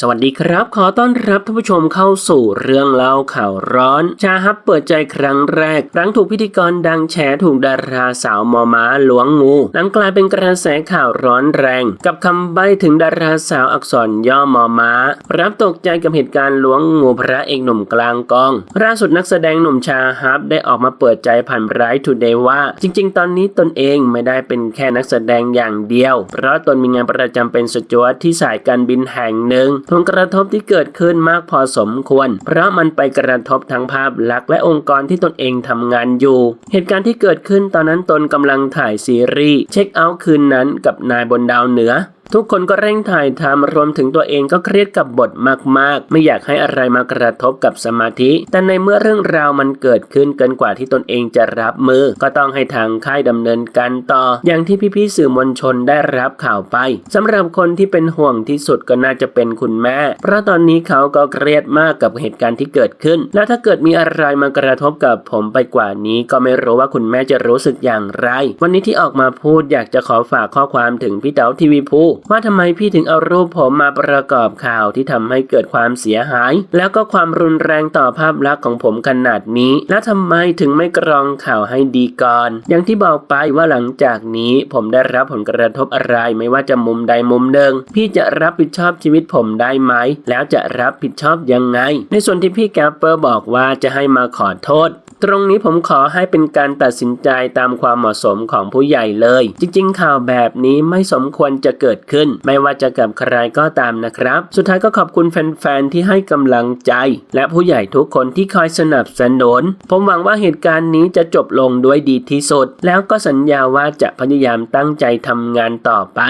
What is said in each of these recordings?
สวัสดีครับ ขอต้อนรับท่านผู้ชมเข้าสู่เรื่องเล่าข่าวร้อนชาฮับเปิดใจครั้งแรก หลังถูกพิธีกรดังแฉถูกดาราสาวมอม้าล้วงงูหลังกลายเป็นกระแสข่าวร้อนแรง กับคำใบ้ถึงดาราสาวอักษรย่อมอม้า รับตกใจกับเหตุการณ์ล้วงงูพระเอกหนุ่มกลางกองล่าสุดนักแสดงหนุ่มชาฮับได้ออกมาเปิดใจผ่านไร้ทูเดย์ว่า จริง ๆ ตอนนี้ตนเองไม่ได้เป็นแค่นักแสดงอย่างเดียว เพราะตนมีงานประจำเป็นสจวตที่สายการบินแห่งหนึ่งผลกระทบที่เกิดขึ้นมากพอสมควร เพราะมันไปกระทบทั้งภาพลักษณ์และองค์กรที่ตนเองทำงานอยู่ เหตุการณ์ที่เกิดขึ้นตอนนั้นตนกำลังถ่ายซีรีส์เช็คเอาท์คืนนั้นกับนายบนดาวเหนือ ทุกคนก็เร่งถ่ายทำรวมถึงตัวเองก็เครียดกับบทมาก ๆ ไม่อยากให้อะไรมากระทบกับสมาธิ แต่ในเมื่อเรื่องราวมันเกิดขึ้นเกินกว่าที่ตนเองจะรับมือ ก็ต้องให้ทางค่ายดำเนินการต่อ อย่างที่พี่ๆสื่อมวลชนได้รับข่าวไปสำหรับคนที่เป็นห่วงที่สุดก็น่าจะเป็นคุณแม่ เพราะตอนนี้เขาก็เครียดมากกับเหตุการณ์ที่เกิดขึ้น แล้วถ้าเกิดมีอะไรมากระทบกับผมไปกว่านี้ ก็ไม่รู้ว่าคุณแม่จะรู้สึกอย่างไร วันนี้ที่ออกมาพูดอยากจะขอฝากข้อความถึงพี่เต๋าทีวีพูว่าทำไมพี่ถึงเอารูปผมมาประกอบข่าวที่ทำให้เกิดความเสียหาย แล้วก็ความรุนแรงต่อภาพลักษณ์ของผมขนาดนี้ และทำไมถึงไม่กรองข่าวให้ดีก่อน อย่างที่บอกไปว่าหลังจากนี้ผมได้รับผลกระทบอะไรไม่ว่าจะมุมใดมุมหนึ่งพี่จะรับผิดชอบชีวิตผมได้ไหม แล้วจะรับผิดชอบยังไง ในส่วนที่พี่แกปเปอร์บอกว่าจะให้มาขอโทษตรงนี้ผมขอให้เป็นการตัดสินใจตามความเหมาะสมของผู้ใหญ่เลย จริง ๆ ข่าวแบบนี้ไม่สมควรจะเกิดขึ้น ไม่ว่าจะกับใครก็ตามนะครับ สุดท้ายก็ขอบคุณแฟนๆที่ให้กำลังใจ และผู้ใหญ่ทุกคนที่คอยสนับสนุน ผมหวังว่าเหตุการณ์นี้จะจบลงด้วยดีที่สุด แล้วก็สัญญาว่าจะพยายามตั้งใจทำงานต่อไป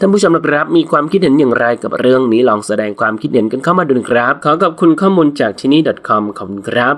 ท่านผู้ชมนะครับมีความคิดเห็นอย่างไรกับเรื่องนี้ลองแสดงความคิดเห็นกันเข้ามาดูนะครับ ขอขอบคุณข้อมูลจากที่นี่ .com ขอบคุณครับ